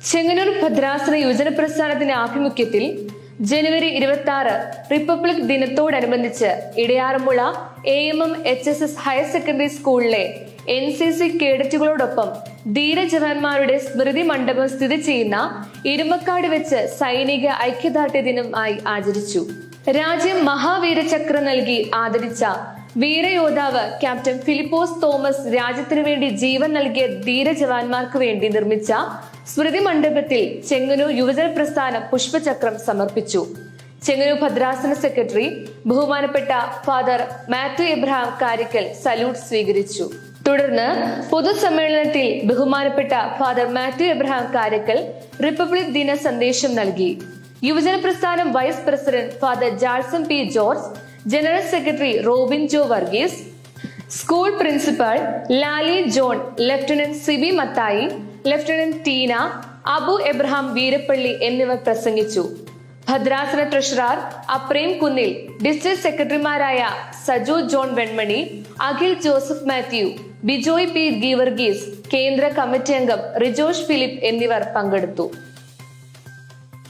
ചെങ്ങന്നൂർ ഭദ്രാസന യുവജന പ്രസ്ഥാനത്തിന്റെ ആഭിമുഖ്യത്തിൽ ജനുവരി ഇരുപത്തി ആറ് റിപ്പബ്ലിക് ദിനത്തോടനുബന്ധിച്ച് Edayaranmula A M M H S S higher secondary സ്കൂളിലെ എൻ സി സി കേഡറ്റുകളോടൊപ്പം ധീരജവാന്മാരുടെ സ്മൃതി മണ്ഡപം സ്ഥിതി ചെയ്യുന്ന ഇരുമക്കാട് വെച്ച് സൈനിക ഐക്യദാർഢ്യ ദിനമായി ആചരിച്ചു. രാജ്യം മഹാവീരചക്ര നൽകി ആദരിച്ച വീരയോദ്ധാവ് ക്യാപ്റ്റൻ ഫിലിപ്പോസ് തോമസ് രാജ്യത്തിനു വേണ്ടി ജീവൻ നൽകിയ ധീരജവാന്മാർക്ക് വേണ്ടി നിർമ്മിച്ച സ്മൃതി മണ്ഡപത്തിൽ ചെങ്ങന്നൂർ യുവജന പ്രസ്ഥാനം പുഷ്പചക്രം സമർപ്പിച്ചു. ചെങ്ങന്നൂർ ഭദ്രാസന സെക്രട്ടറി ബഹുമാനപ്പെട്ട ഫാദർ മാത്യു എബ്രഹാം കാരിക്കൽ സല്യൂട്ട് സ്വീകരിച്ചു. തുടർന്ന് പൊതുസമ്മേളനത്തിൽ ബഹുമാനപ്പെട്ട ഫാദർ മാത്യു എബ്രഹാം കാരക്കൽ റിപ്പബ്ലിക് ദിന സന്ദേശം നൽകി. യുവജന പ്രസ്ഥാനം vice president father Jalson P George general secretary Robin Jo Varghese school principal Lali John lieutenant Sibi Mathai lieutenant Tina Abu Abraham Veerappally എന്നിവർ പ്രസംഗിച്ചു. ഭദ്രാസന ട്രഷറർ അപ്രേം കുന്നിൽ ഡിസ്ട്രിക്ട് സെക്രട്ടറിമാരായ സജു ജോൺ വെൺമണി അഖിൽ ജോസഫ് മാത്യു ബിജോയ് പി ഗീവർഗീസ് കേന്ദ്ര കമ്മിറ്റി അംഗം റിജോഷ് ഫിലിപ്പ് എന്നിവർ പങ്കെടുത്തു.